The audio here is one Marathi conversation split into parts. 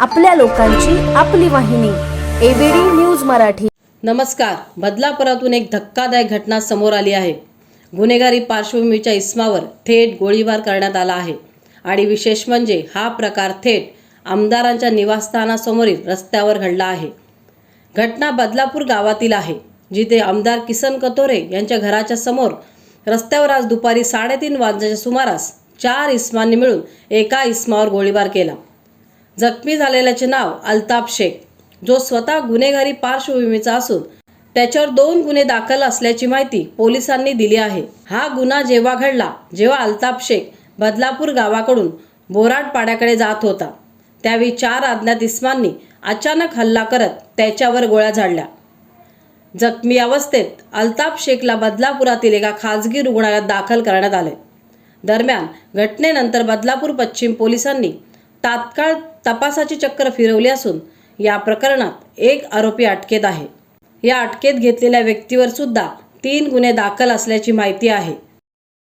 आपल्या लोकांची आपली वाहिनी. ABD news Marathi. नमस्कार. बदलापुरातून एक धक्कादायक घटना समोर आली आहे. गुन्हेगारी पार्श्वभूमीच्या इस्मावर थेट गोळीबार करण्यात आला आहे. आणि विशेष म्हणजे हा प्रकार थेट आमदारांच्या निवासस्थानासमोरील रस्त्यावर घडला आहे. घटना बदलापूर गावातील आहे जिथे आमदार किसन कतोरे यांच्या घराच्या समोर रस्त्यावर आज दुपारी साडेतीन वाजण्याच्या सुमारास चार इस्मांनी मिळून एका इस्मावर गोळीबार केला. जखमी झालेल्याचे नाव अल्ताफ शेख जो स्वतः गुन्हेगारी पार्श्वभूमीचा असून त्याच्यावर दोन गुन्हे दाखल असल्याची माहिती पोलिसांनी दिली आहे. हा गुन्हा जेव्हा घडला जेव्हा अल्ताफ शेख बदलापूर गावाकडून बोराड पाड्याकडे जात होता. त्यावेळी चार अज्ञात इस्मांनी अचानक हल्ला करत त्याच्यावर गोळ्या झाडल्या. जखमी अवस्थेत अल्ताफ शेखला बदलापुरातील एका खाजगी रुग्णालयात दाखल करण्यात आले. दरम्यान घटनेनंतर बदलापूर पश्चिम पोलिसांनी तात्काळ तपासाची चक्र फिरवली असून या प्रकरणात एक आरोपी अटकेत आहे. या अटकेत घेतलेल्या व्यक्तीवर सुद्धा तीन गुन्हे दाखल असल्याची माहिती आहे.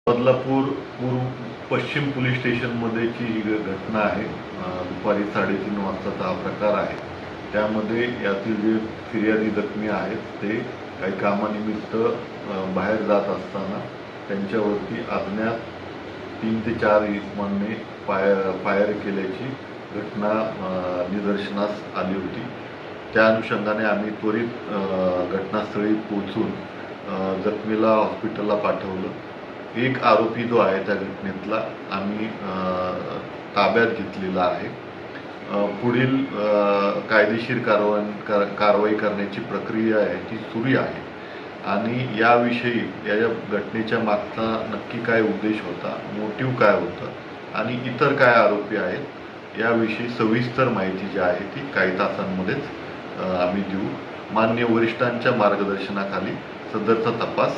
बदलापूर पूर्व पश्चिम पोलीस स्टेशनमध्ये ही घटना आहे. दुपारी साडेतीन वाजताचा हा प्रकार आहे. त्यामध्ये यातील जे फिर्यादी जखमी आहेत ते काही कामानिमित्त बाहेर जात असताना त्यांच्यावरती अज्ञात तीन ते चार इसमांनी फायर फायर केल्याची घटना निदर्शनास आली होती. त्या अनुषंगाने आम्ही त्वरित घटनास्थळी पोहोचून जखमीला हॉस्पिटलला पाठवलं. एक आरोपी जो आहे त्या घटनेतला आम्ही ताब्यात घेतलेला आहे. पुढील कायदेशीर कारवाई कार कारवाई करण्याची प्रक्रिया आहे ती सुरू आहे. आणि याविषयी या घटनेच्या मागचा नक्की काय उद्देश होता मोटिव्ह काय होतं आणि इतर काय आरोपी आहेत याविषयी सविस्तर माहिती जी आहे ती काही तासांमध्येच आम्ही देऊ. मान्य वरिष्ठांच्या मार्गदर्शनाखाली सदरचा तपास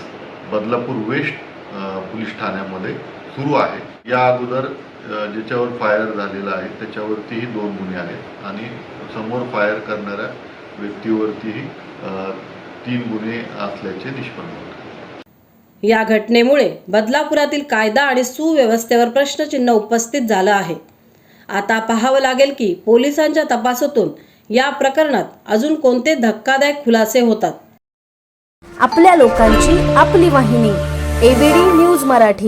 बदलापूर वेस्ट पोलीस ठाण्यामध्ये सुरू आहे. या अगोदर ज्याच्यावर फायर झालेला आहे त्याच्यावरतीही दोन गुन्हे आहेत आणि समोर फायर करणाऱ्या व्यक्तीवरतीही तीन गुन्हे असल्याचे निष्पन्न होते. या घटनेमुळे बदलापुरातील कायदा आणि सुव्यवस्थेवर प्रश्नचिन्ह उपस्थित झालं आहे. आता पाहावं लागेल की पोलिसांच्या तपासातून या प्रकरणात अजून कोणते धक्कादायक खुलासे होतात. आपल्या लोकांची आपली वाहिनी. ABD news Marathi.